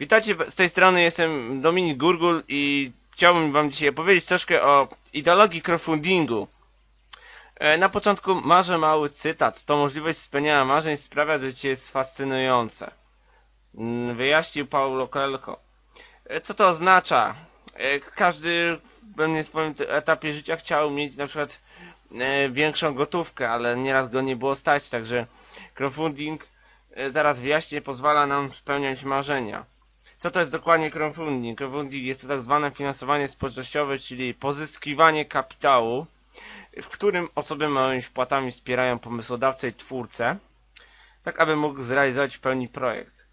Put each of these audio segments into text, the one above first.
Witajcie, z tej strony jestem Dominik Gurgul i chciałbym wam dzisiaj opowiedzieć troszkę o ideologii crowdfundingu. E, Na początku marzę mały cytat. To możliwość spełniania marzeń sprawia, że życie jest fascynujące. Mm, Wyjaśnił Paulo Coelho. E, Co to oznacza? E, Każdy w pewnym etapie życia chciał mieć na przykład większą gotówkę, ale nieraz go nie było stać, także crowdfunding zaraz wyjaśnię, pozwala nam spełniać marzenia. Co to jest dokładnie crowdfunding? Crowdfunding jest to tak zwane finansowanie społecznościowe, czyli pozyskiwanie kapitału, w którym osoby małymi wpłatami wspierają pomysłodawcę i twórcę, tak aby mógł zrealizować w pełni projekt.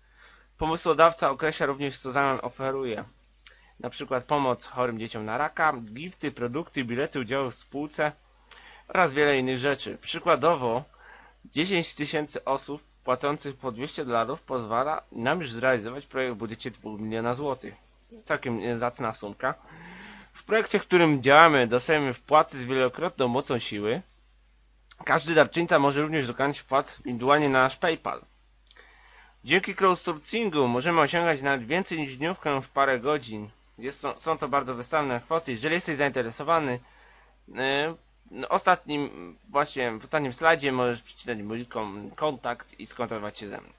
Pomysłodawca określa również, co zamian oferuje. Na przykład pomoc chorym dzieciom na raka, gifty, produkty, bilety udziału w spółce oraz wiele innych rzeczy. Przykładowo 10 tysięcy osób płacących po 200 dolarów pozwala nam już zrealizować projekt w budżecie 2 miliona złotych. Całkiem zacna sumka. W projekcie, w którym działamy, dostajemy wpłaty z wielokrotną mocą siły. Każdy darczyńca może również dokonać wpłat indywidualnie na nasz PayPal. Dzięki crowdsourcingu możemy osiągać nawet więcej niż dniówkę w parę godzin. Jest, są, to bardzo wystawne kwoty. Jeżeli jesteś zainteresowany, no, ostatnim, właśnie w ostatnim slajdzie możesz przeczytać kom- kontakt i skontaktować się ze mną.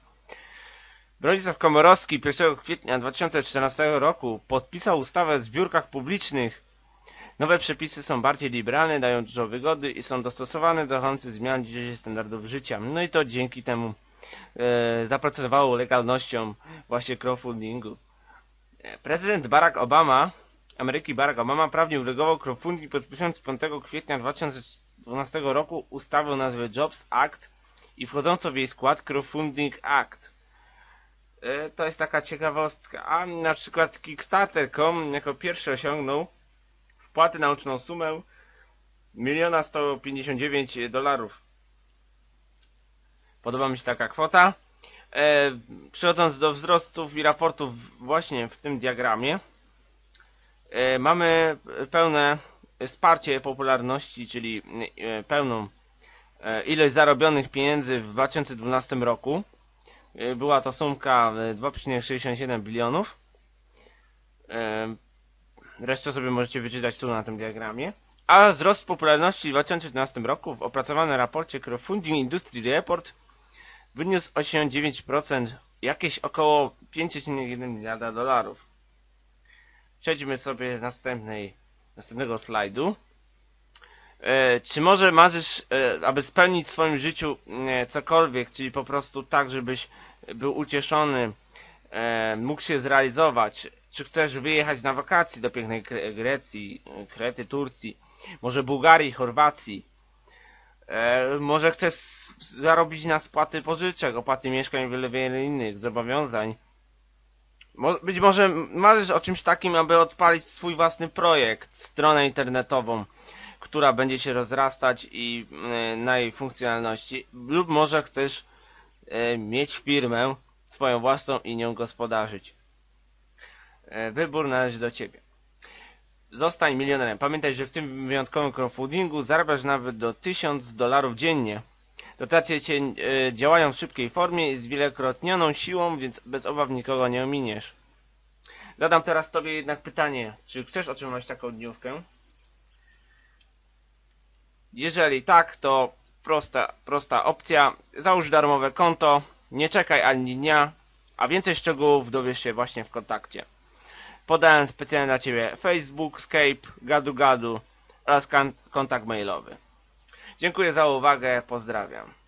Bronisław Komorowski 1 kwietnia 2014 roku podpisał ustawę o zbiórkach publicznych. Nowe przepisy są bardziej liberalne, dają dużo wygody i są dostosowane do chętnych zmian dzisiejszych standardów życia. No i to dzięki temu e, zapracowało legalnością właśnie crowdfundingu. E, Prezydent Barack Obama Ameryki Barack Obama prawnie uregulował crowdfunding podpisując 5 kwietnia 2012 roku ustawę o nazwie Jobs Act i wchodzącą w jej skład Crowdfunding Act. E, To jest taka ciekawostka. A na przykład Kickstarter.com jako pierwszy osiągnął wpłatę na łączną sumę 1 159 dolarów. Podoba mi się taka kwota. E, przechodząc do wzrostów i raportów właśnie w tym diagramie, mamy pełne wsparcie popularności, czyli e, pełną e, ilość zarobionych pieniędzy w 2012 roku. E, Była to sumka e, 2,67 bilionów. E, Resztę sobie możecie wyczytać tu na tym diagramie. A wzrost popularności w 2012 roku w opracowanym raporcie Crowdfunding Industry Report wyniósł 89%, jakieś około 5,1 miliarda dolarów. Przejdźmy sobie następnej, następnego slajdu. E, czy może marzysz, e, aby spełnić w swoim życiu e, cokolwiek, czyli po prostu tak, żebyś był ucieszony, mógł się zrealizować? Czy chcesz wyjechać na wakacje do pięknej Gre- Grecji, Krety, Turcji, może Bułgarii, Chorwacji? Może chcesz zarobić na spłaty pożyczek, opłaty mieszkań wiele, wiele innych zobowiązań? Być może marzysz o czymś takim, aby odpalić swój własny projekt, stronę internetową, która będzie się rozrastać i e, na jej funkcjonalności, lub może chcesz e, mieć firmę swoją własną i nią gospodarzyć. E, Wybór należy do ciebie. Zostań milionerem. Pamiętaj, że w tym wyjątkowym crowdfundingu zarabiasz nawet do 1000 dolarów dziennie. Dotacje cię e, działają w szybkiej formie i z wielokrotnioną siłą, więc bez obaw nikogo nie ominiesz. Zadam teraz tobie jednak pytanie, czy chcesz otrzymać taką dniówkę? Jeżeli tak, to prosta, prosta opcja. Załóż darmowe konto, nie czekaj ani dnia, a więcej szczegółów dowiesz się właśnie w kontakcie. Podałem specjalnie dla Ciebie Facebook, Skype, Gadu Gadu oraz kontakt mailowy. Dziękuję za uwagę, pozdrawiam.